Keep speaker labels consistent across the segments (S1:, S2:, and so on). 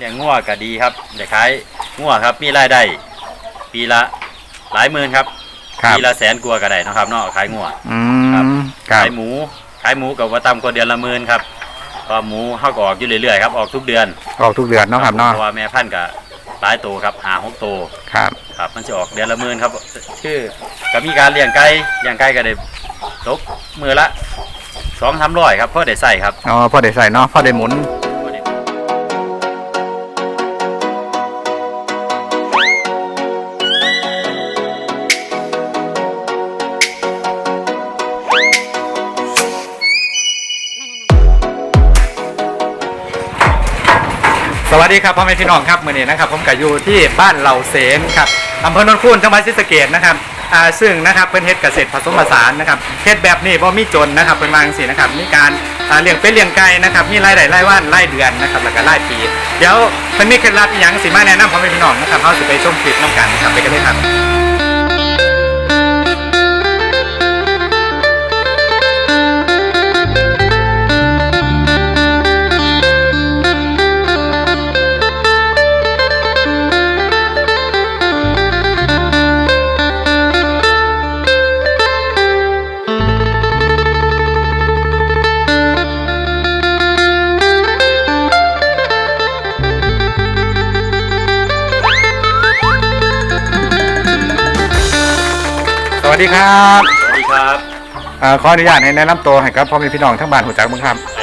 S1: เลี้ยงงัวก็ดีครับเดี๋ยวขายงัวครับมีรายได้ปีละหลายหมื่นครับ
S2: ครับ
S1: ปีละแสนกว่าก็ได้เนาะครับเนาะขายงัว
S2: อื
S1: ครับ
S2: มครับ
S1: ขายหมูขายหมูกับว่าต่ำกว่าเดือนละหมื่นครับก็หมูเขาก็ออกอยู่เรื่อยๆครับออกทุกเดือน
S2: ออกทุกเดือนเนาะครับเนาะ
S1: เพราะว่าแม่พันธุ์ก็หลายตัวครับหาหกตัว
S2: ครับ
S1: ครับมันจะออกเดือนละหมื่นครับคือก็มีการเลี้ยงไก่เลี้ยงไก่ก็ได้ตกมือละสองสามร้อยครับเพื่อได้ใส่ครับ
S2: อ๋อพอได้ใส่เนาะพอได้หมุน สวัสดีครับพ่อแม่พี่น้องครับมื่อนี้นะครับผมกับอยู่ที่บ้านเหล่าเสนครับอำเภอโนนคูนจังหวัดศรีสะเกษนะครับอ่าซึ่งนะครับเป็นเฮ็ดเกษตรผสมผสานนะครับเฮ็ดแบบนี้บ่มีจนนะครับเป็นวาจังสีนะครับมีการอ่าเลี้ยงเป็ดเลี้ยงไก่นะครับมีรายได้รายวันรายเดือนนะครับแล้วก็รายปี เดี๋ยวมันมีเคล็ดลับอีหยังสิมาแนะนำพ่อแม่พี่น้องนะครับเขาสิไปชมคลิปน้ำกันนะครับไปกันเลยครับ สวัสดีครับ
S1: สวัสดีครับ
S2: อ่าขออนุญาตให้แนะนำตัวให้กับพ่อแม่พี่น้องทั้งบ้านหัวจักเบ้างครับ
S1: ไอ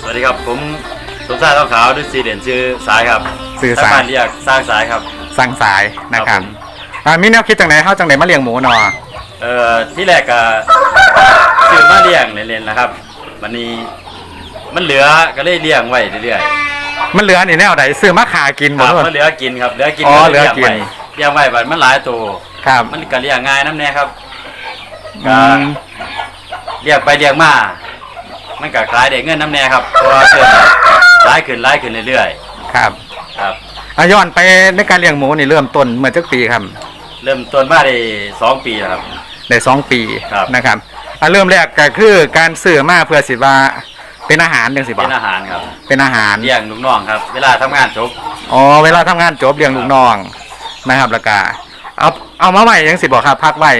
S1: สวัสดีครับผมสมชายทองขาวด้วยสีเด่นชื่อสายครับ
S2: ชื่อสาย
S1: ทงบ้นเรียกสร้างสายครับ
S2: สั่งสายนะค
S1: ครั
S2: รับบอ่ามีแนวคิดจังไหนเฮาจังไหนมาเลี้ยงหมูเนาะ
S1: เอ่อที่แรกก็ซื้อมาเลี้ยงเล่นๆนะครับวันนี้มันเหลือก็เลยเลี้ยงไว้เรื่อย
S2: มันเหลือนี่แนวใดซื้อมาขากิน
S1: ๆ
S2: บ่
S1: ครับ
S2: ทุกค
S1: มันนเหลือกินครับเหลือกิน
S2: อ๋อ
S1: ก็
S2: เหลือกิน
S1: ไว้เลี้ยงไว้บัดมันหลายตัว
S2: ครับ
S1: มันก็เลี้ยงง่ายน้ำแน่ครับ
S2: อืม
S1: เลี้ยงไปเลี้ยงมามันก็ขายได้เงินน้ำแน่ครับเพราะว่าเพิ่มหลายขึ้นหลายขึ้นเรื่อย
S2: ครับ
S1: ๆครับ
S2: อาย้อนไปในการเลี้ยงหมูนี่เริ่มต้นเมื่อจักปีครับ
S1: เริ่มต้นมาได้สองปีแล้วครับ
S2: ได้สองปี
S1: ครับ
S2: นะครับอ่าเริ่มแรกก็คือการซื้อมาเพื่อสิว่าเป็นอาหารจังสิบ่
S1: เป็นอาหารครับ
S2: เป็นอาหาร
S1: เลี้ยงลูกน้องครับ เวลาทำงานจบ
S2: อ๋อเวลาทำงานจบเลี้ยงลูกน้องนะครับแล้วก็ เอาเอามาไว้จังสิบ่ครับพักไว้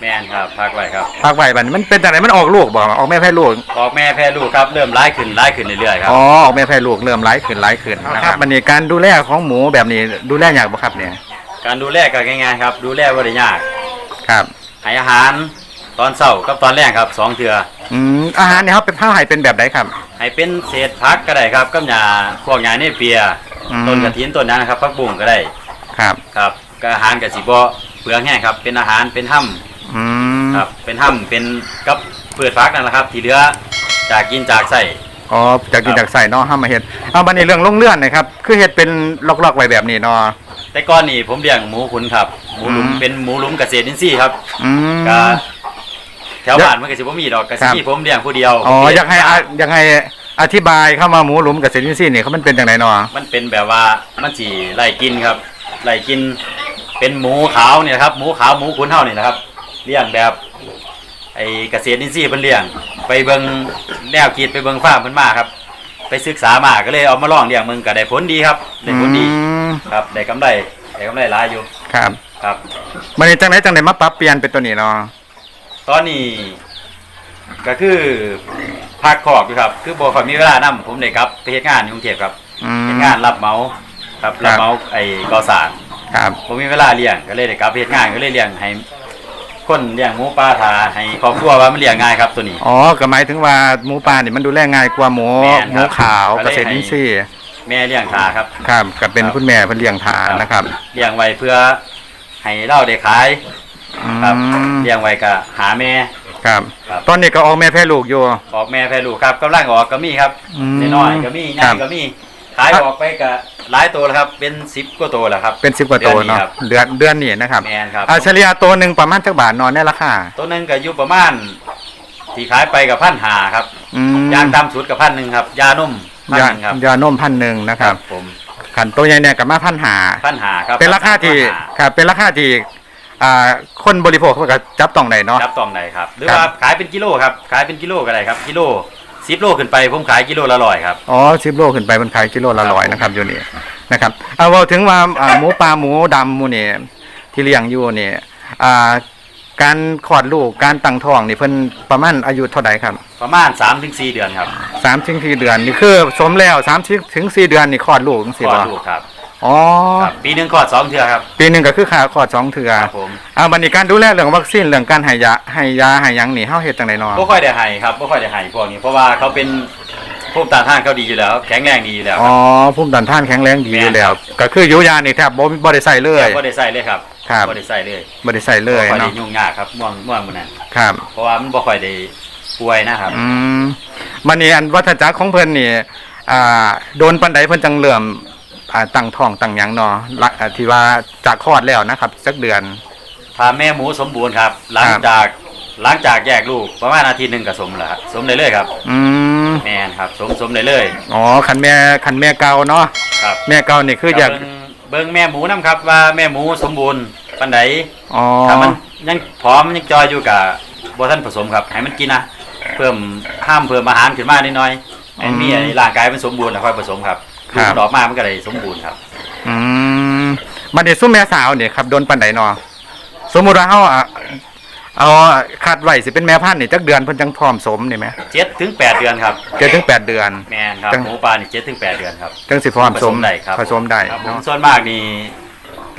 S1: แม่นครับพักไว้ครับ
S2: พักไว้บัดนี้มันเป็นจังไดมันออกลูกบ่ออกแม่แพ้ลูก
S1: ออกแม่แพร่ลูกครับเริ่มร้ายขึ้นร้ายขึ้นเรื่อยๆครับ
S2: อ๋อออกแม่แพ้ลูกเริ่มไร้ขึ้นไร้ขึ้นนะครับมันนี่การดูแลของหมูแบบนี้ดูแลยากบ่ครับเนี่ย
S1: การดูแลก็ง่ายๆครับ ดูแลบ่ได้ยาก
S2: ครับ
S1: ให้อาหารตอนเช้ากับตอนแรกครับสองเทื่อ
S2: อืมอาหารเนี่ยเขาเป็นผ้าไห้เป็นแบบไหนครับ
S1: ให้เป็นเศษพักก็ได้ครับกับหญ้าพวกหญ้าเนเปีย
S2: อืม
S1: ต้นกระถินต้นนั้นนะครับผักบุ้งก็ได้
S2: ครับ
S1: ครับ ก็อาหารก็สิบ่เปลืองแห้งครับ เป็นอาหารเป็นห้ำ
S2: อืม
S1: ครับ เป็นห้ำเป็นกับเปลือกฟักนั่นแหละครับ ที่เหลือจากกินจากใส่
S2: อ๋อจากกิน
S1: ครับ
S2: จากใส่เนาะห้ามมาเฮ็ดเอาบันนี้เรื่องลงเลื่อนนะครับ คือเฮ็ดเป็นล็อกๆไว้แบบนี้เนาะ
S1: แต่ก่อนนี่ผมเลี้ยงหมูขุนครับหมูหลุม
S2: อืม
S1: เป็นหมูหลุมเกษตรอินทรีย์ครับ
S2: อืม
S1: ก็แถวบ้านมันก็สิบ่มีดอกก็
S2: ครั
S1: สิ
S2: บ
S1: มีผมเลี้ยงผู้เดียว
S2: อ๋อ
S1: ผม
S2: อ
S1: เลี้
S2: ยากให้อะอยากให้อธิบายเข้ามาหมูหลุมกับเซนิซี่นี่เขามันเป็นจังไดเนาะ
S1: มันเป็นแบบว่ามันสิไล่กินครับไล่กิน เป็นหมูขาวเนี่ยนะครับหมูขาวหมูขุนเฮานี่นะครับเลี้ยงแบบไอ้เกษตรอินทรีย์เพิ่นเลี้ยง ไปเบิ่งแนวคิดไปเบิ่งฟาร์มเพิ่นมาครับ ไปศึกษามาก็เลยเอามาลองเลี้ยงมึงก็ได้ผลดีครับได้ผลดี
S2: อืม
S1: ครับได้กำไรได้กำไรหลายอยู่
S2: ครับ
S1: ครับ
S2: บันนี้จังไดจังไดมาปรับเปลี่ยนเป็นตัวนี้เนาะ
S1: ตอนนี้ก็คือพักขอกอยู่ครับ คือบ่ค่อยมีเวลานํผมได้กลับไปเฮ็ดงานอยู่กรุงเทพครับ
S2: อืม
S1: เฮ็ดงานรับเหมาครับ
S2: ครับ
S1: รับเหมาไอ้ก่อสร้าง
S2: ครับ
S1: ผมมีเวลาเลี้ยงก็เลยได้กลับไปเฮ็ดงานก็เลยเลี้ยงให้คนเลี้ยงหมูปลาทาให้ครอบครัวว่ามันเลี้ยงง่ายครับตัวนี้
S2: อ๋อก็หมายถึงว่าหมูป่านี่มันดูแลง่ายกว่าหมู
S1: แม่น
S2: ห
S1: ครั
S2: มู
S1: บ
S2: ขาว
S1: ก็
S2: เก
S1: เลย
S2: ษตร
S1: ให้
S2: อินทรีย์
S1: แม่เลี้ยงทาครับ
S2: ครับก็เป็น
S1: ครับ
S2: คุณแม่เพิ่นเลี้ยงทานะครับ
S1: เลี้ยงไว้เพื่อให้เราได้ขาย
S2: อื
S1: ครับ
S2: ม
S1: เลี้ยงไว้ก็หาแม่
S2: ครับ
S1: ครับ
S2: ตอนนี้ก็ออกแม่แพ้ลูกอยู่
S1: ออกแม่แพร่ลูกครับกำลังออกก็มีครับ
S2: อืม
S1: น้อยๆก็มีให
S2: ครั
S1: ญ่
S2: บ
S1: ก็มี ขายออกไปก็หลายตัวแล้วครับ เป็นสิบกว่าตัวแล้วครับ
S2: เป็นสิบกว่าตัวเนาะ
S1: เดือนนี้ครับ
S2: เดือนเดือนนี้นะครับ
S1: แมนครับ
S2: อ่าเฉลี่ยตัวหนึ่งประมาณจักบาทนอนในราคา
S1: ตัวหนึงก็อยู่ประมาณที่ขายไปกับพันหาครับ
S2: อืม
S1: ยางตามสุดกับพันหนึ่งครับ ยานุ่มพัน
S2: ยา
S1: หนึ่งครับ
S2: ยานมพันหนึ่งนะครับ
S1: ผม
S2: ขันตัวใหญ่เนี่ยกับมาพันหา
S1: พันหาครับ
S2: เป็นราคาที่
S1: พันหา
S2: ครับเป็นราคาที่อ่าคนบริโภคเขาก็จับต้องได้เนาะ
S1: รับตองไหนครับ หรือ
S2: ครับ
S1: ว่าขายเป็นกิโลครับ ขายเป็นกิโลก็ได้ครับ กิโล สิบโลขึ้นไปผมขายกิโลละร้อยครับ
S2: อ๋อชิปโลขึ้นไปมันขายกิโลละร้อยนะครับอยู่นี่นะครับเอาเว่าถึงว่าอ่าหมูปลาหมูดำหมูนี่ที่เลี้ยงอยู่นี่อ่าการคลอดลูกการตั้งท้องนี่เพิ่นประมาณอายุเท่าใดครับ
S1: ประมาณ3าถึงสเดือนครับ
S2: สามถึงสี่เดือนนี่คือสมแล้วสามถึงสี่เดือนนี่คลอดลูกจัง
S1: ค
S2: ซี่
S1: ลอ
S2: บ่
S1: ดลูกครับ
S2: อ๋อ
S1: ครับปีหนึงคลอดสองเทื่อครับ
S2: ปีหนึงก็คือขาคลอดสองเทื่อ
S1: ครับผม
S2: อ่าบัดนี้การดูแลเรื่องวัคซีนเรื่องการให้ยาให้ยาให้หยังนี่เฮาเฮ็ดจังได๋เนาะ
S1: บ่ค่อยได้ให้ครับบ่ค่อยได้ให้พวกนี้ เพราะว่าเขาเป็นภูมิต้านทานเขาดีอยู่แล้ว แข็งแรงดีอยู่แล้ว
S2: อ๋อภูมิต้านทานแข็งแรงดีอยู่แล้ว ก็คืออยู่ยานี่แทบบ่บ่ได้ใส่เลย
S1: บ่ได้ใส่เลยครับ
S2: ครับ
S1: บ่ได้ใส่เลย
S2: บ่ได้ใส่เลย
S1: บ่ค่อยได้
S2: เนาะ
S1: ยุ่งยากครับม่วงม่วงมื้อนั้น
S2: ครับ
S1: เพราะว่ามันบ่ค่อยได้ป่วยนะครับ
S2: อืมมันนี่อันวัฏจักรของเพิ่นนี่ อ่า โดนปันใดเพิ่นจังเริ่มอ่า ตั้งท้องตั้งหยังเนาะละอ่าที่ว่าจากคลอดแล้วนะครับสักเดือน
S1: ถ้าแม่หมูสมบูรณ์ครับ หลัง
S2: ครับ
S1: จากหลังจากแยกลูกประมาณอาทิตย์หนึงก็สมแล้วครับสมได้เลยครับ
S2: อืม
S1: แม่นครับ สมสมได้เลย
S2: อ๋อคันแม่คันแม่เก่าเนาะ
S1: ครับ
S2: แม่เก่านี่คืออยาก
S1: เบิ่งเบิ่งแม่หมูนํครับว่าแม่หมูสมบูรณ์ปานใด
S2: อ๋อ
S1: ถ้ามันยังพร้อมยังจอยอยู่กับบ่ทันผสมครับให้มันกินนะเพิ่มห้ามเพิ่มอาหารขึ้นมานิดหน่อยให้มีไอ้ร่างกายมันสมบูรณ์แล้วค่อยผสมครับ ลูกมันออกมามันก็ได้สมบูรณ์ครับ
S2: อืมมันนี่ซุ่มแม่สาวนี่ครับโดนปันใดเนาะสมมุติว่าเฮาอะเอาคาดไว้สิเป็นแม่พันธุ์นี่จักเดือนเพิ่นจังพร้อมสมนี่ไหม
S1: เจ็ดถึงแปดเดือนครับ
S2: เจ็ดถึงแปดเดือน
S1: แม่นครับ
S2: จัง
S1: หมูปลานี่เจ็ดถึงแปดเดือนครับ
S2: จังสิพร้อม
S1: ผ
S2: ส
S1: ส
S2: ม
S1: มได้ครับ
S2: ผสมได้
S1: ครับผม
S2: เนาะ
S1: ส่วนมากนี่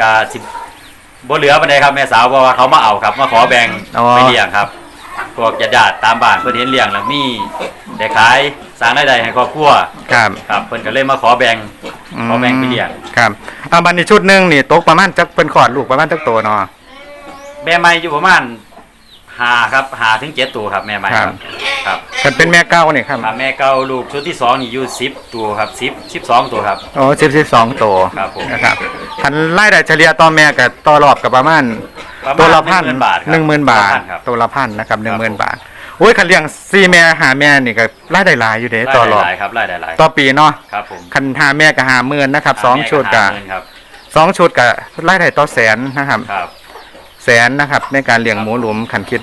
S1: กาสิบ่เหลือปานใดครับแม่สาวเพราะว่าเขามาเอาครับมาขอแบ่ง
S2: อ๋อ
S1: ไปเลี้ยงครับ พวกญาติๆตามบ้านเพิ่นเห็นเลี้ยงแล้วมีได้ขายสร้างรายได้ให้ครอบครัว
S2: ครับ
S1: ครับเพิ่นก็เลยมาขอแบ่งขอแบ่งไปเลี้ยง
S2: ครับอ่าบัดนี้ชุดหนึงนี่ตกประมาณจักเพิ่นคลอดลูกประมาณจักโตเนาะ
S1: แม่ไม้อยู่ประมาณห้าครับห้าถึงเจ็ดตัวครับแม่ไม้ครับครับ
S2: คันเป็นแม่เก่านี่ครับ
S1: ครับแม่เก่าลูกชุดที่สองนี่อยู่สิบตัวครับสิบสิบสองตัวครับ
S2: อ๋อ10 12โต
S1: ครับผม
S2: นะครับคันรายได้เฉลี่ยต่อแม่ก็ต่อรอบก็ประมาณ
S1: ประมาณ
S2: ตัวละพัน
S1: 10,000บาทครับ
S2: หนึ่งหมื่นบาท
S1: ตัวละพันครับ
S2: ตัวละพันนะครับหนึ่ง
S1: ค
S2: ห
S1: รั
S2: มื่
S1: บ
S2: น
S1: ผม
S2: บาทโอ้ยคันเลี้ยงสี่แม่หาแม่นี่ก็รายได้หลายอยู่เด้
S1: ไล่
S2: ต่อรอบ
S1: หลายๆครับไล่ได้หลาย
S2: ต่อปีเนาะ
S1: ครับผม
S2: คันหาแม่ก็หาหมื่นนะครับสองชุดก็
S1: ห้าหมื่นครับ
S2: สองชุดก็รายได้ต่อแสนนะครับ
S1: ครับ
S2: แสนนะครับในการเลี้ยงหมูหลุมคันคิด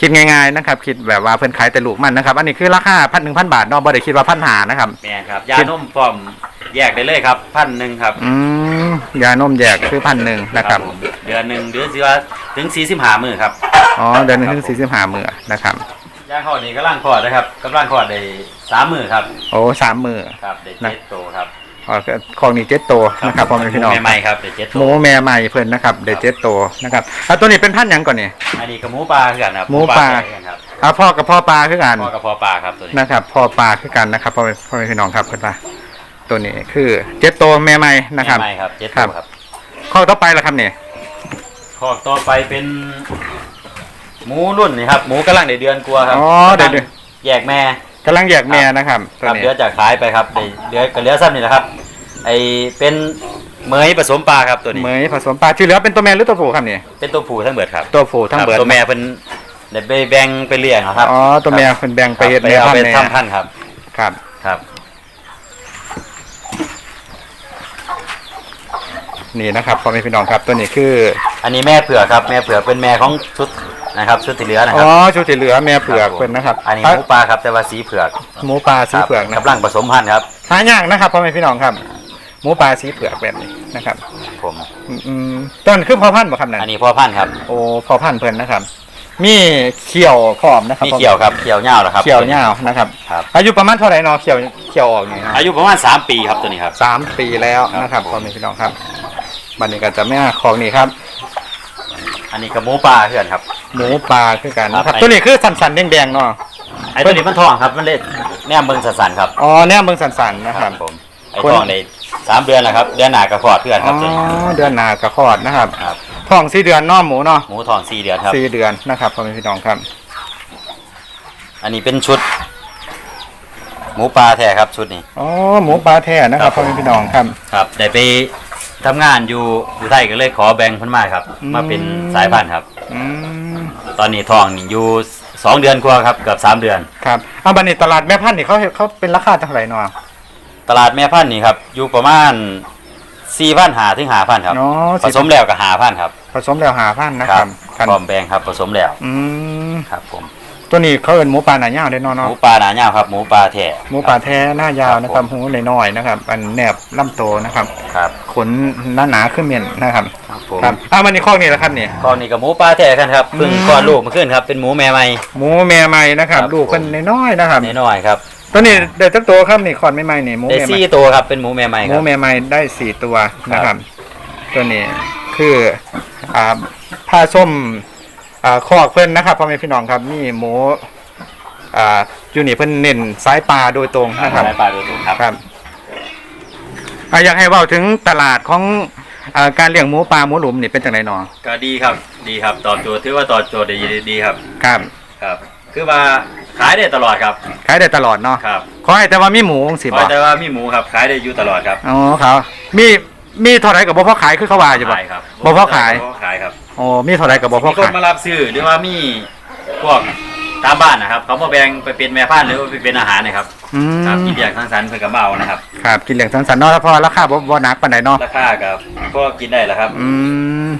S2: คิดง่ายๆนะครับ คิดแบบว่าเพิ่นขายแต่ลูกมันนะครับ อันนี้คือราคาพันหนึ่งพันบาทเนาะบ่ได้คิดว่าพันหานะครับ
S1: แม่นครับ ยานมพร้อมแยกได้เลยครับพันหนึ่งครับ
S2: อืมยานมแยกคือพันหนึ่งนะครับ
S1: ผมเดือนหนึ่งเดือนสิว่าถึงสี่สิบห้ามือครับ
S2: อ๋อเดือนหนึงถึงสี่สิบห้ามื้อนะครับ
S1: ย่างคลอดนี่กำลังคลอดนะครับกำลังคลอดได้สามมือครับ
S2: โอ้สามมื้อ
S1: ครับได้เจ็ดโตวครับ
S2: อ๋อ ของนี่เจ็ดโตวนะครับพ่อแม่พี่น้อง
S1: ใหม่ๆครับได้เจ็ด
S2: ห
S1: โต
S2: มู
S1: ว
S2: แม่ใหม่เพิ่นนะครับเดเจ็ดโตวนะครับอะตัวนี้เป็นพันธุ์หยังก่อนนี่
S1: อันนี้กับหมูปลาคือกันครับ
S2: หมูปลา
S1: แท้ครับ
S2: อะพ่อกับพ่อปลาคือกัน
S1: พ่อกับพ่อปลาครับตัวนี้
S2: นะครับพ่อปลาคือกันนะครับพ่อแม่พ่อแม่พี่น้องครับเพิ่นว่าตัวนี้คือเจ็ดโตวแม่ใหม่นะครับ
S1: ใหม่ๆครับเจ็ด
S2: ครั
S1: โต
S2: บ
S1: วครับ
S2: ข้อต่อไปละครับเนี่ย
S1: คอกต่อไปเป็น หมูรุ่นนี่ครับหมูกำลังได้เดือนกลัวาครับ
S2: อ๋อเดี๋ยว
S1: แยกแม่
S2: กำลังแยกแม่นะครับ
S1: ค
S2: ตัว
S1: รับ
S2: นี้
S1: เดือจากขายไปครับได้เหลือก็เหลือซ้ำนี่แหละครับ ไอเป็นเหมยผสมปลาครับตัวนี้
S2: เหมยผสมปลาที่เหลือเป็นตัวแม่หรือตัวผู้ครับเนี่ย
S1: เป็นตัวผู้ทั้งเบิดครับ
S2: ตัวผู้ทั้ง
S1: ครับ
S2: เบิด
S1: ตัวแม่เป็นได้ไปแบ่งไปเลี้ยงครับ
S2: อ๋อตัวแม่เพิ่นแบ่งไปเฮ็ด
S1: ไป
S2: แม่
S1: เอา
S2: พัน
S1: ไป
S2: ธุ์แน่
S1: ทำพันธุ์ครับ
S2: ครับ
S1: ครับ
S2: นี่นะครับพ่อแม่พี่น้องครับ ตัวนี้คือ
S1: อันนี้แม่เผือกครับ แม่เผือกเป็นแม่ของชุด นะครับชุดที่เหลือนะค
S2: อ๋
S1: รั
S2: อบชุดที่เหลือแม่เผือก
S1: ผม
S2: เพิ่นนะครับ
S1: อันนี้หมูปลาครับแต่ว่าสีเผือก
S2: หมูปลาสีเผือก
S1: ค
S2: นะ
S1: รับกำลังผสมพันธุ์ครับ
S2: หายากนะครับพ่อแม่พี่น้องครับ หมูปลาสีเผือกแบบนี้นะครับ
S1: ผม
S2: อืมอืมต้นคือพ่อพันธุ์บ่ครับนั่น
S1: อันนี้พ่อพันธุ์ครับ
S2: โอ้พ่อพันธุ์เพิ่นนะครับ มีเขียวพร้อมนะครับ
S1: มีเขียวครับเขียวเงาเหรอครับ
S2: เขียวเหย้านะครับ
S1: ครับ
S2: อายุประมาณเท่าไหร่เนาะเขียวเขียวออกนี่ครับ
S1: อายุประมาณ 3 ปีครับตัวนี้ครับ
S2: สามปีแล้วนะครับ
S1: ครับ
S2: พ่อแม่พี่น้องครับ บัดนี้ก็จะไม่เอาของนี่ครับ
S1: อันนี้กับหมูปลาเพื่อนครับ
S2: หมูปลาคือกันนะค
S1: ครั
S2: รับบตัวนี้คือสันๆแดงๆเนาะ
S1: ไอ้ตัวนี้มันทองครับ มันเล็ดแนมเบิงสันๆครับ
S2: อ๋อแนมเบิ่งสันๆนะครับ
S1: ผมไอ้ทองในสามเดือนแล้วครับเดือนหนากระพอดเพื่อนค
S2: อ๋
S1: รั
S2: อบ
S1: ตัวนี้
S2: เดือนหนากระคอดนะครับ
S1: ครับ
S2: ท้องสี่เดือนเน้อหมูเนาะ
S1: หมูทองสี่เดือนครับ
S2: สี่เดือนนะครับพ่อแม่พี่น้องครับ
S1: อันนี้เป็นชุด หมูปลาแท้ครับชุดนี้
S2: อ๋อหมูปลาแท้นะครับ
S1: ครับ
S2: พ่อแม่พี่น้องครับ
S1: ครับได้ไป ทำงานอยู่อยู่ไทยก็เลยขอแบ่งเพิ่นมาครับ
S2: อืม
S1: มาเป็นสายพันธุ์ครับ
S2: อืม
S1: ตอนนี้ทองนี่อยู่สองเดือนกว่าครับเกือบสามเดือน
S2: ครับเอาบัดนี้ตลาดแม่พันธุ์นี่เขาเขาเป็นราคาเท่าไหร่เนาะ
S1: ตลาดแม่พันธุ์นี่ครับอยู่ประมาณสี่พันหาถึงหาพันครับ
S2: อ๋อ
S1: ผสมแล้วกับหาพันครับ
S2: ผสมแล้วหาพันนะครับ
S1: พร้อมแบ่งครับผสมแล้ว
S2: อืม
S1: ครับผม
S2: ตัวนี้เขาเอิ้นหมูป่าหน้ายาวได้เนาะ
S1: ห
S2: เนาะ
S1: มูปลาหนาเงาวครับหมูปลาแท้
S2: หมูป่าแท้หน้ายาวนะครับหูน้อยๆนะครับ อันแนบลำโตนะครับ
S1: ครับ
S2: ขนหนาหนาๆขึ้นเมียนนะครับ
S1: ครับผม
S2: ครับอ่ามันนี่ข้อนี้แหละครับนี่
S1: ข้อนี้กับหมูปลาแท้กันครับเพิ่ง
S2: อืม
S1: คลอดลูกมาขึ้นครับเป็นหมูแม่ใหม่
S2: หมูแม่ใหม่นะครับ
S1: ครับ
S2: ลูกเพิ่นน้อยๆนะครับ
S1: น้อยๆครับ
S2: ตัวนี้เด็ดจักตัวครับนี่คอนใหม่ๆนี่หมู
S1: ได้
S2: แม่ใหม่
S1: สี่ตัวครับเป็นหมูแม่ใหม่
S2: ห
S1: ค
S2: มู
S1: รับ
S2: แม่ใหม่ได้สี่ตัวนะค
S1: ครั
S2: รับ
S1: บ
S2: ตัวนี้คืออ่าผ้าส้ม อ่าคอกเพิ่นนะครับพ่อแม่พี่น้องครับนี่หมูอ่าอยู่นี่เพิ่นเน้นสายปลาโดยตรงนะครับ
S1: ได้ปลาโดยตรงครับ
S2: ครับอะอยากให้เว้าถึงตลาดของอ่าการเลี้ยงหมูปลาหมูหลุมนี่เป็นจังไดหนอ
S1: ก็ดีครับ ดีครับตอบโจทย์ถือว่าตอบโจทย์ได้ดีครับ
S2: ครับ
S1: ครับ คือว่าขายได้ตลอดครับ
S2: ขายได้ตลอดเนาะ
S1: ครับ
S2: ขอให้แต่ว่ามีหมูสิ
S1: เพ
S2: บ่
S1: ราะแต่ว่ามีหมูครับขายได้อยู่ตลอดครับ
S2: อ๋อครับมีมีเท่าไหร่กับบ่พอขายคือเขาว่าอยู่บ่
S1: ขายครับ
S2: บ่พอขาย
S1: บ่พอขายครับ
S2: โอ้มีเท่าไหร่กับบ่พอ
S1: มีคน
S2: ขาย
S1: มารับซื้อหรือว่ามีพวกตามบ้านนะครับ เขามาแบ่งไปเป็นแม่พันธุ์หรือว่าไปเป็นอาหารนะครับ
S2: อื
S1: ครับ
S2: ม
S1: กินอยากทั้งสันเพื่อกระเมานะครับ
S2: ครับกินเหลืองสันสันๆเนาะแล้วพอราคาบ่บ่หนักปานใดเนาะ
S1: ราคากับก็กินได้แหละครับ
S2: อืม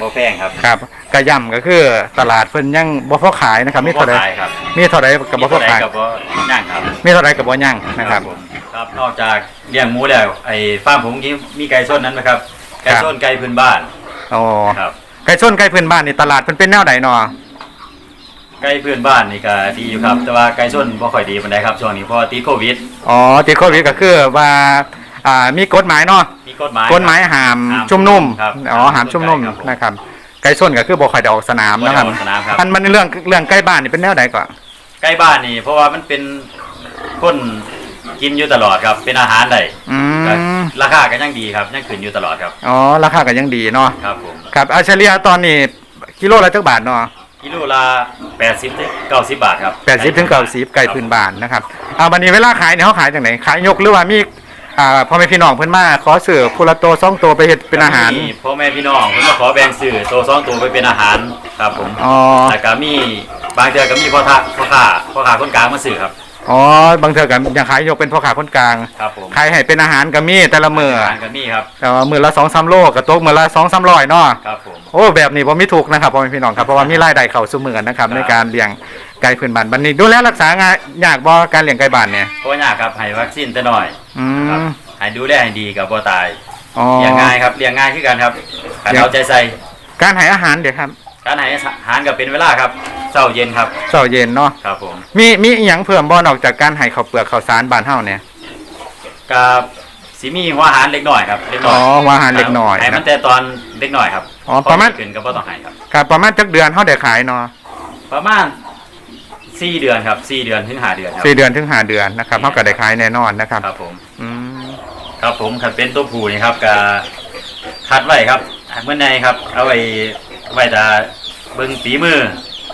S1: บ่แพงครับ
S2: ครับกระย่ำก็คือตลาดเพิ่นยังบ่พอขายนะครับมีเท่าไหร่
S1: ขายครับ
S2: มีเท่าไหร่กับบ่พอขาย
S1: กับบ่ย่างครับ
S2: มีเท่าไหร่กับบ่ย่างนะครับ
S1: ผมครับนอกจากเลี้ยงหมูแล้วไอ้ฟาร์มผมกี้มีไก่ชนนั้นไหมครับไก่ชนไก่พื้นบ้าน
S2: อ๋อ
S1: ครับ
S2: ไก่ชนไก่พื้นบ้านนี่ตลาดเพิ่นเป็นแนวใดเนาะ
S1: ไก่พื้นบ้านนี่ก็ดีอยู่ครับ แต่ว่าไก่ชนบ่ค่อยดีปานใดครับช่วงนี้เพราะติดโควิด
S2: อ๋อติดโควิดก็คือว่าอ่ามีกฎหมายเนาะ
S1: มีกฎหมาย
S2: กฎหมายห้าม
S1: ห้าม
S2: ชุมนุม
S1: ครับ
S2: อ๋อห้ามชุมนุม
S1: ครับผม
S2: นะครับ ไก่ชนก็คือบ่ค่อยได้ออกสนาม
S1: บ่ได้
S2: นะครับ
S1: ออกสนามครับ
S2: มันมันเรื่องเรื่องใกล้บ้านนี่เป็นแนวใดก่อน
S1: ใกล้บ้านนี่เพราะว่ามันเป็นคน กินอยู่ตลอดครับ เป็นอาหารได้
S2: อื
S1: ก็
S2: ม
S1: ราคาก็ยังดีครับยังขึ้นอยู่ตลอดครับ
S2: อ๋อราคาก็ยังดีเนาะ
S1: ครับผม
S2: ครับอาเฉลี่ยตอนนี้กิโลละจักบาทเนาะ
S1: กิโลละ80ถึง90 บาทครับ
S2: 80ถึง90ไก่พื้นบ้านนะครับอ่าวันนี้เวลาขายเนี่ยเขาขายจากไหนขายยกหรือว่ามีอ่าพ่อแม่พี่น้องเพิ่นมาขอซื้อผู้ละตัวสองตัวไปเฮ็ดเป็นอาหาร
S1: มีพ่อแม่พี่น้องเพิ่นมาขอแบ่งซื้อตัวสองตัวไปเป็นอาหารครับผม
S2: อ๋อ
S1: แล้วก็มีบางเทื่อก็มีพ่อค้าพ่อค้าพ่อค้าคนกลางมาซื้อครับ
S2: อ๋อบางเทื่อก็ยังขายยกเป็นพ่อค้าคนกลาง
S1: ครับผม
S2: ขายให้เป็นอาหารก็มีแต่ละมื้อ
S1: อาหารก็มีครับ
S2: แต่ว่ามื้อละ2-3โลก็ตกมื้อละ2-300เนาะ
S1: ครับผม
S2: โอ้แบบนี้บ่มีถูกนะครับพ่อแม่พี่น้องครับเพราะว่ามีรายได้เข้าสู่มือนะครับ
S1: ครับ
S2: ในการเลี้ยงไก่พื้นบ้านบัดนี้ดูแลรักษางานยากบ่การเลี้ยงไก่บ้านเนี่ย
S1: เพราะว่ายากครับให้วัคซีนแต่น้อย
S2: อื
S1: ครับ
S2: ม
S1: ให้ดูแลให้ดีกับบ่ตาย
S2: อ๋อ
S1: เลี้ยงง่ายครับเลี้ยงง่ายคือกันครับขัน
S2: เลี้ยง
S1: เอาใจใส่
S2: การให้อาหารเดี๋ยวครับ
S1: การให้อาหารก็เป็นเวลาครับ เช้าเย็นครับ
S2: เช้าเย็นเนาะ
S1: ครับผม
S2: มีมีอีหยังเพิ่มบ่นอกจากการให้ข้าวเปลือกข้าวสารบ้านเฮาเนี่ย
S1: กับสิมีหัวอาหารเล็กน้อยครับเล็กน้
S2: อ๋
S1: อ
S2: อยหัวอาหารเล็กน้อย
S1: ให้มัน
S2: นะ
S1: แต่ตอนเล็กน้อยครับ
S2: อ๋อประมาณ
S1: พอขึ้นก็บ่ต้องให้ครับ
S2: ครับประมาณจักเดือนเฮาได้ขายเนาะ
S1: ประมาณสี่เดือนครับสี่เดือนถึงห้าเดือนครับ
S2: สี่เดือนถึงห้าเดือนนะครับเฮาก็ได้ขายแน่นอนนะครับ
S1: ครับผม
S2: อืม
S1: ครับผมขันเป็นตัวผู้นี่ครับก็คัดไว้ครับเมื่อในครับ เอาไว้ไว้แต่เบิ่งฝีมือ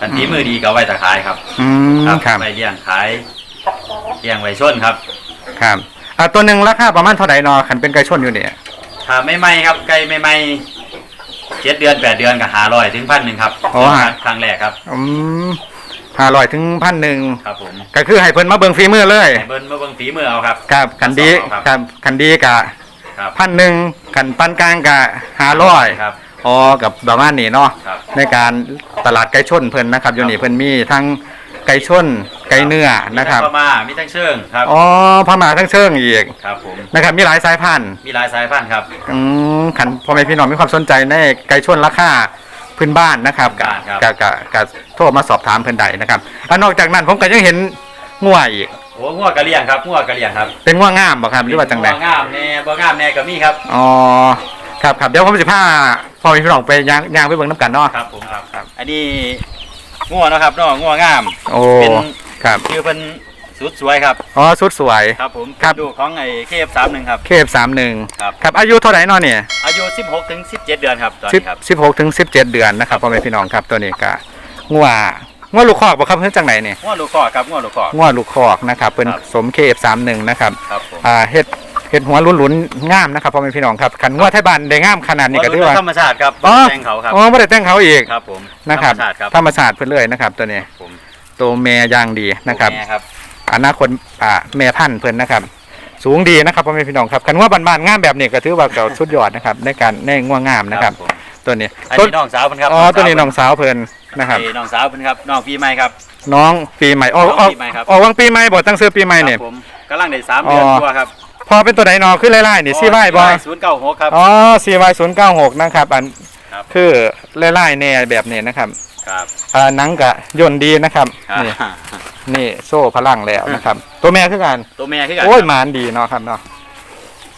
S1: ขันฝีมือดีก็เอาไว้แต่ขายครับ
S2: อืมครับ
S1: ไว้เลี้ยงขายเลี้ยงไว้ชนครับ
S2: ครับอ่าตัวหนึงราคาประมาณเท่าใดเนาะคันเป็นไก่ชนอยู่เนี่ย
S1: ถ้าไม่ไหมครับไก่ไม่ไหมเจ็ดเดือนแปดเดือนก็หาร้อยถึงพันหนึ่งครับครั้งแรกครับ
S2: อืม500ถึง1,000
S1: ครับผม
S2: ก็คือให้เพิ่นมาเบิ่งฝีมือเลย
S1: ให้เบิ้ลมาเบิ่งฝีมือเอาครับ
S2: ครับคันดี
S1: ครับ
S2: ครับคันดีกะ
S1: ครับ
S2: พันหนึ่งคันปานกลางกะ500
S1: ครับ
S2: อ๋อกับประมาณนี้เนาะ
S1: ครับ
S2: ในการตลาดไก่ชนเพิ่นนะครับอยู่นี่เพิ่นมีทั้งไก่ชนไก่เนื้อนะครับ
S1: มีทั้งพม่ามีทั้งเชิงครับ
S2: อ๋อพม่าทั้งเชิงอีก
S1: ครับผม
S2: นะครับ มีหลายสายพันธุ์
S1: มีหลายสายพันธุ์ครับ
S2: อืมขันพ่อแม่พี่น้องมีความสนใจในไก่ชนราคาพื้นบ้านนะครับ
S1: พื้นบ้านครับ
S2: กะกะกะโทรมาสอบถามเพิ่นได้นะครับอะนอกจากนั้นผมก็ยังเห็นงัวอีก
S1: โอ้งัวกะเลียงครับงัวกะเลียงครับ
S2: เป็นงัวงามบ่ครับหรือว่าจังได
S1: งัวงามแน่บ่งามแน่ก็มีครับ
S2: อ๋อครับครับเดี๋ยวผมสิพาพ่ อแม่พี่น้องไปย่างย่างไปเบิ่งน้ำกันเนาะ
S1: ครับผมครับครับ อันนี้งัวเนาะครับเนาะงัวงาม
S2: โอ้
S1: เป็น
S2: ครับ
S1: คือเป็นสุดสวยครับ
S2: อ๋อ สุดสวย
S1: ครับผม
S2: ครับ
S1: เป็นลูกของไอ้เคฟสามหนึ่งครับ
S2: เคฟสามหนึ่ง
S1: ครับ
S2: ครับ อายุเท่าไหร่เนาะเนี่ย
S1: อายุ 16ถึง17 เดือนครับตอน
S2: สิบ
S1: นี้ครับ
S2: สิบหกถึงสิบเจ็ดเดือนนะครับพ่อแม่พี่น้องครับตัวนี้ก็งัวงัวลูกคอกบ่ครับเพิ่นจังไหนเนี่ย
S1: งัวลูกคอกครับงัวลูกคอก
S2: งัวลูกคอกนะครับเป็น
S1: ครับ
S2: สมเคฟสามหนึ่งนะครับ
S1: ครับผม
S2: อ่าเฮ็ด เฮ็ดหัวหลุนๆงามนะครับพ่อแม่พี่น้องครับขันงัวไทยบ้านได้งามขนาดนี้ก็ถือว่า
S1: ธรรมชาติครับ
S2: อ๋อ
S1: แจ้งเขาครับ
S2: อ๋อไม่ได้แต่งเขาอีก
S1: ครับผม
S2: นะครับ
S1: ธรรมชาติครับ
S2: ธรรมชาติเพิ่นเลยนะครับ ตัวนี้
S1: ผม
S2: ตัวแม่ย่างดีนะครับ
S1: แม่ครับ
S2: อนาคตอ่าแม่พันธุ์เพิ่นนะครับ สูงดีนะครับพ่อแม่พี่น้องครับขันงัวบ้านๆงามแบบนี้ก็ถือว่าเก่าสุดยอดนะครับ ในการในงัวงามนะครับ
S1: ผม
S2: ตัวนี้
S1: อัน
S2: ต้น
S1: นี้น้องสาวเพิ่นครับ
S2: อ๋อตัวนี้น้องสาวเพิ่นนะครับ
S1: นี่น้องสาวเพิ่นครับน้องปีใหม่ครับ
S2: น้องปีใหม่ออกออก
S1: ปีใหม่ครับ
S2: ออกวังปีใหม่บ่ตั้งซื้อปีใหม่เนี่ย
S1: ครับผมกำลังได้สามเดือน
S2: อ๋อ
S1: กว่าครับ
S2: พอเป็นตัวไหนนอขึ้นไล่ๆนี่ซีไว้บ่
S1: ศูนย์เก้าหกครับ
S2: อ๋อ CY 0 9 6นะครับอัน
S1: ครับ
S2: คือไล่ๆเนี่ยแบบนี้นะครับ
S1: ครับ
S2: อ่าหนังกะย่นดีนะครับ
S1: ครับ
S2: นี่นี่โซ่พลังแล้วนะครับ ตัวแม่คือกัน
S1: ตัวแม่คือกัน
S2: โอ้ย
S1: ครับ
S2: หมานดีเนาะครับเนาะ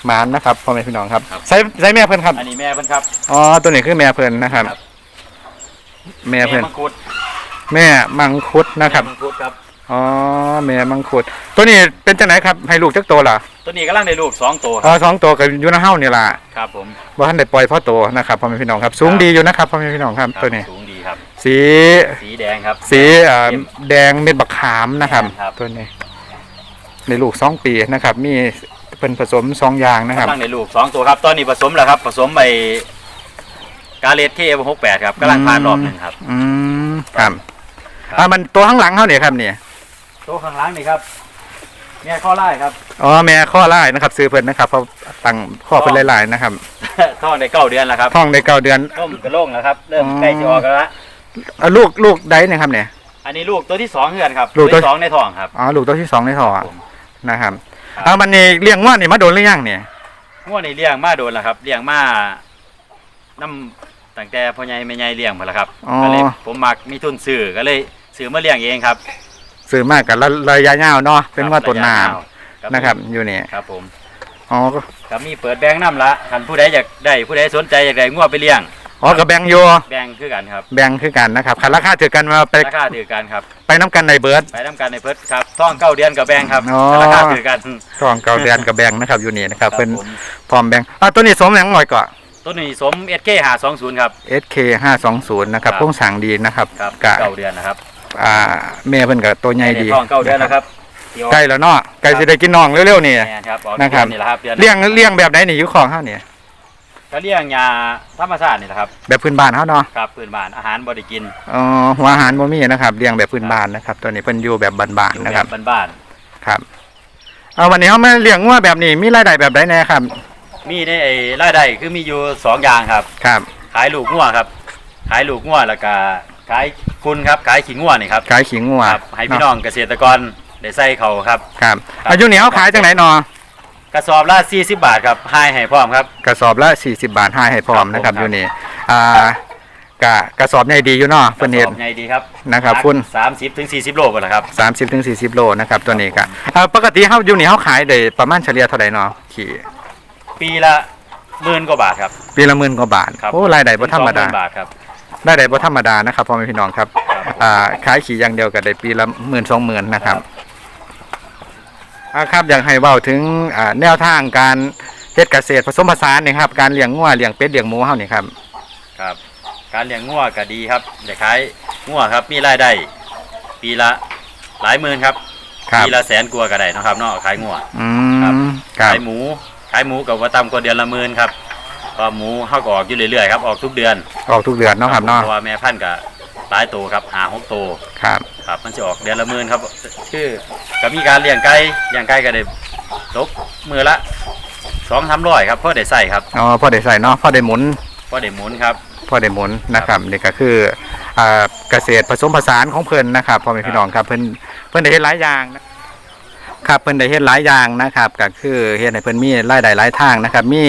S2: หมานนะครับพ่อแม่พี่น้องครับ
S1: ครับ
S2: ใช้ใช้แม่เพิ่นครับ
S1: อันนี้แม่เพิ่นครับ
S2: อ๋อตัวนี้คือแม่เพิ่นนะครับ
S1: ครับ
S2: แม่เพิ่น
S1: มังคุด
S2: แม่มังคุดนะครับ
S1: แม่มังคุดครับ
S2: อ๋อแม่มังคุด ตัวนี้เป็นจังไหนครับ ให้ลูกจักตัวล่ะ
S1: ตัวนี้กำลังได้ลูกสองตัวค
S2: อ๋อ
S1: รับ
S2: สองตัวกับยูนาเฮานี่ล่ะ
S1: ครับผม
S2: บ่ทันได้ปล่อยพ่อโตนะครับพ่อแม่พี่น้องครับ สูงดีอยู่นะครับพ่อแม่พี่น้องครับ
S1: ครับ
S2: ตัวนี้
S1: สูงดีครับ
S2: สี
S1: สีแดงครับ
S2: สีเอ่อแดงเม็ดบักขามนะครับ
S1: ครับ
S2: ตัวนี้ในลูกสองปีนะครับ มีเป็นผสมสองอย่างนะครับ
S1: กำลังได้ลูกสองตัวครับ ตอนนี้ผสมแล้วครับ ผสมไปกาเลสเคเอหกแปดครับกำลังผ่านรอบหนึ่งครับ
S2: อืมครับ
S1: ครับ
S2: อ่ามันตัวข้างหลังเขาเนี่ยครับเนี่ย
S1: ตัวข้างหล่างนี่ครับ แม่ข้อไล่ครับ
S2: อ๋อแม่ข้อไล่นะครับ ซื้อเพิ่นนะครับเพราะตั้งข้อเพิ่นหลายๆนะครับ
S1: ท้องได้เก้าเดือนแล้วครับ
S2: ท้องได้เก้าเดือน
S1: ต้มกระโล่งแล้วครับ เริ่ม
S2: อ๋อ
S1: ใกล้จะออกแล้วละ
S2: อ่าลูกลูกได้เนี่ยครับเนี่ย
S1: อันนี้ลูกตัวที่สองเฮือนครับ
S2: ลูกตัว
S1: ที่สองในท้องครับ
S2: อ๋อลูกตัวที่สองในท้อง
S1: ครับผม
S2: นะครับ
S1: ครับ
S2: อ่ามันนี่เลี้ยงว่านี่มาโดนหรือยังเนี่ย
S1: งวดนี้เลี้ยงมาโดนแล้วครับเลี้ยงมาน้ำตั้งแต่พ่อใหญ่แม่ใหญ่เลี้ยงมาแล้วครับ
S2: อ๋อ
S1: ก็เลยผมมักมีทุนซื้อก็เลยซื้อมาเลี้ยงเองครับ
S2: ซื้อมากกับระยะยาวเนาะเป็นว่าต้นน้
S1: ระยะยาวำ
S2: นะครับ อยู่นี่
S1: ครับผม
S2: อ๋อ
S1: ก็มีเปิดแบงค์น้ำละคันผู้ใดอยากได้ผู้ใดสนใจอยากได้งัวไปเลี้ยง
S2: อ๋อกับแบงโย
S1: แบงค์คือกันครับ
S2: แบงคือกันนะครับคันราคาถือกันมาไป
S1: ราคาถือกันครับ
S2: ไปน้ำกันในเบิร์ด
S1: ไปทำการในเพิดครับท่องเก้าเดือนกับแบงค์ครับ
S2: อ๋อ
S1: ราคาถือกัน
S2: ทองเกาเดือนกับแบงนะครับอยู่นี่นะครับเป็น
S1: ผม
S2: พร้อมแบงอ่าตัวนี้สมอย่างหน่อยก่อน
S1: ต้นนี้สมเอสเคหาสองศูนย์ครับ
S2: SK 520นะครับ
S1: ครับ
S2: พวงสางดีนะครับ
S1: ครับ
S2: กะ
S1: เก้าเดือนนะครับ
S2: อ่าแม่เพิ่นกับตัวใหญ่ดี
S1: ท่องเก้าเดือนนะครับที่ออก
S2: ใกล้แล้วเนาะใกล้สิได้กินน้องเร็วๆนี่
S1: แม่ครับออก
S2: นะครับ
S1: เดือนี่แหละครับเดือน
S2: เลี้ยงเลี้ยงแบบไหนนี่อยู่ของเฮานี่
S1: ก็เลี้ยงยาธรรมชาตินี่แหละครับ
S2: แบบพื้นบ้านเฮาเนาะ
S1: ครับพื้นบ้านอาหารบริกิน
S2: อ๋อหัวอาหารบ่มีนะครับเลี้ยงแบบพื้นบ้านนะครับตัวนี้เพิ่นอยู่แบบบ้าน
S1: อยู่
S2: ๆนะ
S1: แบ
S2: ครับ
S1: บบ้าน
S2: ครับเอาวันนี้เฮามาเลี้ยงวัวแบบนี้มีรายได้แบบใดแน่ครับ
S1: ๆมีในไอ้รายได้คือมีอยู่สองอย่างครับ
S2: ครับ
S1: ขายลูกงัวครับ ขายลูกงัวแล้วก็ ขายคุณครับขายขี้งัวนี่ครับ
S2: ขายขิงงัว
S1: ครับให้พี่น้องเกษตรกรได้ใส่เขาครับ
S2: ครับ
S1: ครับ
S2: อายุนี้เฮาขายจังไหนเนาะ
S1: กระสอบละ40 บาทครับให้ให้พร้อมครับ
S2: กระสอบละ 40 บาทให้ให้พร้อมนะครับ
S1: ครับ
S2: อยู่นี่อ่ากะกระสอบใหญ่ดีอยู่เนาะ
S1: ก
S2: เพิ่
S1: ระ
S2: น
S1: ส
S2: เฮ็ด
S1: อบใหญ่ดีครับ
S2: นะครับ
S1: หนัก
S2: คุณ
S1: 30ถึง40 โลกันแหละครับ
S2: 30ถึง40 โลนะครับตัวนี้ก็อ่าปกติเฮาอยู่นี่เฮาขายได้ประมาณเฉลี่ยเท่าไหร่เนาะขี่
S1: ปีละหมื่นกว่าบาทครับ
S2: ปีละหมื่นกว่าบาท
S1: ครับ
S2: โอ้รายได้บ่ธรรมดา
S1: ถึง20,000บาทครับ
S2: รายได้บ่ธรรมดานะครับพ่อแม่พี่น้องครับ
S1: ครับ
S2: อ่าขายขี่อย่างเดียวก็ได้ปีละหมื่นสองหมื่นนะครับอ่าครับอยากให้เว้าถึงอ่าแนวทางการเฮ็ดเกษตรผสมผสานนี่ครับการเลี้ยงงัวเลี้ยงเป็ดเลี้ยงหมูเฮานี่ครับ
S1: ครับ การเลี้ยงงัวก็ดีครับอยากขายงัวครับมีรายได้ปีละหลายหมื่นครับ
S2: ครับ
S1: ปีละแสนกว่าก็ได้เนาะครับเนาะขายงัว
S2: อื
S1: ครับ
S2: มครับ
S1: ขายหมูขายหมูกับว่าต่ำกว่าเดือนละหมื่นครับ ก็หมูเฮาก็ออกอยู่เรื่อยๆครับออกทุกเดือน
S2: ออกทุกเดือนเนาะครับเนาะ
S1: เพราะว่าแม่พันธุ์ก็หลายตัวครับหาหกตัว
S2: ครับ
S1: ครับมันจะออกเดือนละหมื่นครับคือก็มีการเลี้ยงไก่เลี้ยงไก่ก็ได้ตกมือละสองสามร้อยครับเพื่อได้ใส่ครับ
S2: อ๋อพอได้ใส่เนาะพอได้หมุน
S1: เพื่อได้หมุนครับ
S2: พอได้หมุนนะครับนี่ก็คืออ่าเกษตรผสมผสานของเพิ่นนะครับพ่อแม่พี่น้องครับเพิ่นเพิ่นได้เฮ็ดหลายอย่างนะครับเพิ่นได้เฮ็ดหลายอย่างนะครับ ก็คือเฮ็ดให้เพิ่นมีรายได้หลายทางนะครับ มี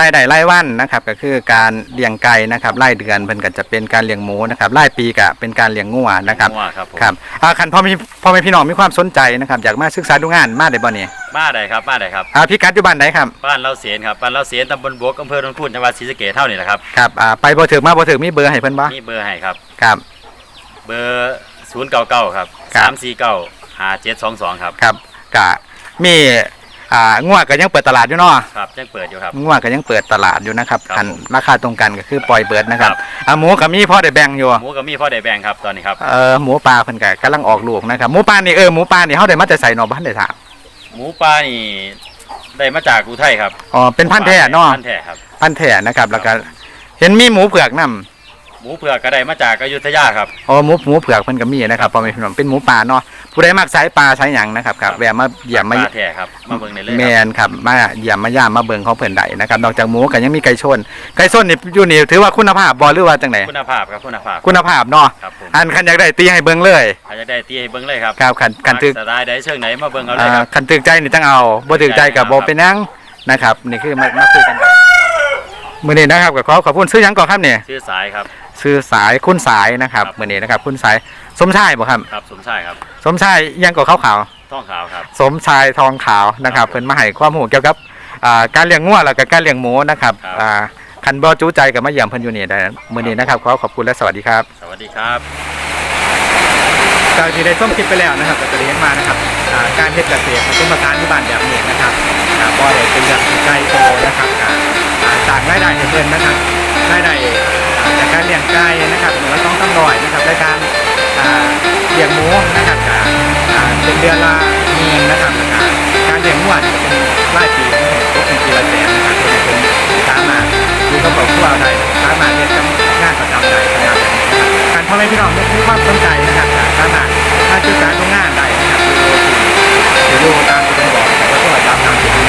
S2: รายได้รายวันนะครับก็คือการเลี้ยงไก่นะครับรายเดือนเพิ่นก็จะเป็นการเลี้ยงหมูนะครับรายปีก็เป็นการเลี้ยงงัวนะครับ
S1: งัวครับผม
S2: ครับอ่าคันพ่อแม่พ่อแม่พี่น้องมีความสนใจนะครับอยากมาศึกษาดูงานมาได้บ่เนี่ย
S1: มาได้ครับมาได้ครับ
S2: อ่าพิกัดอยู่บ้านใดครับ
S1: บ้านเราเสียนครับบ้านเราเสียนตำบลบวกอำเภอโนนคูนจังหวัดศรีสะเกษเท่านี้แหละครับ
S2: ครับอ่าไปบ่ถึงมาบ่ถึงมีเบอร์ให้เพิ่นบ่
S1: นี่เบอร์ให้ครับ
S2: ครับ
S1: เบอร์ศูนย์เก้าเก้าครับ
S2: ครั
S1: สา
S2: บ
S1: มสี่เก้าห้าเจ็ดสองสองครับ
S2: ครับกะมี อ่างัวก็ยังเปิดตลาดอยู่เนาะ
S1: ครับยังเปิดอยู่ครับ
S2: งัวก็ยังเปิดตลาดอยู่นะครับ
S1: ครับ
S2: คัน
S1: ผม
S2: ราคาตรงกันก็คือปล่อยเบิดนะครับ
S1: ครับ
S2: อ่าหมูก็มีพอได้แบ่งอยู่
S1: หมูกับมีพ่อได้แบ่งครับตอนนี้ครับ
S2: เออหมูปลาเพิ่นก็กำลังออกลูกนะครับหมูปลานี่เออหมูปลานี่เฮาได้มาแต่ใส่เนาะบ่ทันได้ถาม
S1: หมูปลานี่ได้มาจากอุทัยครับ
S2: อ๋อเป็นพันธุ์แท้เนาะ
S1: พันธุ์แท้ครับ
S2: พันธุ์แท้นะครับแล้วก็เห็นมีหมูเผือกนํ
S1: หมูเผือกก็ได้มาจากอยุธยาครับ
S2: อ๋อหมูหมูเผือกเพิ่นก็มีนะครับพ่อแม่พี่น้องเป็นหมูป่าเนาะ ผู้ใดมักสายปลาสายหยังนะครับครับแวะมาเยี่ยมมา
S1: ปลาแท้ครับมาเบิ่งได้เลย
S2: แม
S1: ครับ
S2: นครับมาเยี่ยมมาย่ามมาเบิ่งของเพิ่นได้นะครับนอกจากหมูก็ยังมีไก่ชน ไก่ชนนี่อยู่นี่ถือว่าคุณภาพบ่หรือว่าจังได
S1: คุณภาพครับคุณภาพ
S2: คุณภาพเนาะ
S1: ครับผม
S2: อันคันอยากได้ตีให้เบิ่งเลย
S1: ใครจะได้ตีให้เบิ่งเลยครับ
S2: ครับคันคันถึก
S1: สไตล์ใดเชิงไหนมาเบิ่งเอาเลย
S2: อ่า
S1: ครับ
S2: คันถึกใจนี่ต้องเอาบ่ถึกใจกับบ่เป็นหยังนะครับนี่คือมามาคุยกันได้มื้อนี้นะครับก็ขอขอบคุณซื้อหยังก่อนครับเนี่ย
S1: ชื่อสายครับ
S2: ซื้อสายคุณสายนะครับ
S1: ครับ
S2: มื้อนี้นะครับคุณสาย สมชายบ่ครับ
S1: ครับสมชายครับ
S2: สมชายอิหยังก่อขาวๆ
S1: ท่องขาวครับ
S2: สมชายทองขาวนะครับ
S1: ครับ
S2: เพิ่นมาให้ความรู้เกี่ยวกับอ่าการเลี้ยงงัวแล้วก็การเลี้ยงหมูนะครับ
S1: ครับ
S2: อ่าคันบ่จูใจกับมาเยี่ยมเพิ่นอยู่นี่ได้มื้อนี้นะครับขอขอบคุณและสวัสดีครับ
S1: สวัสดีครับ
S2: จากที่ได้ส้มคลิปไปแล้วนะครับก็จะได้เห็นมานะครับอ่าการเฮ็ดเกษตรผสมผสานที่บ้านแบบนี้นะครับอ่าบ่ได้เป็นเรื่องไกลโตนะครับอ่าอ่าจากรายได้ให้เพิ่นนะครับรายได้อ่าจากการเลี้ยงไก่นะครับหนึ่งละสองสามร้อยนะครับรายการอ่า เลี้ยงหมูนะครับเป็นเดือนละหมื่นนะครับการเลี้ยงหมูเป็นรายปีก็เป็นปีละแสนนะครับเป็นสามารถดูกระเป๋าผู้เอาได้สามาเรียนำงานประจำได้ขนาดนี้การพ่อแม่พี่น้องมีความสนใจนะครับสามาถ้าศึกษาโรงงานได้นะครับดูดูตามที่ผมบอกแล้วก็ตามที่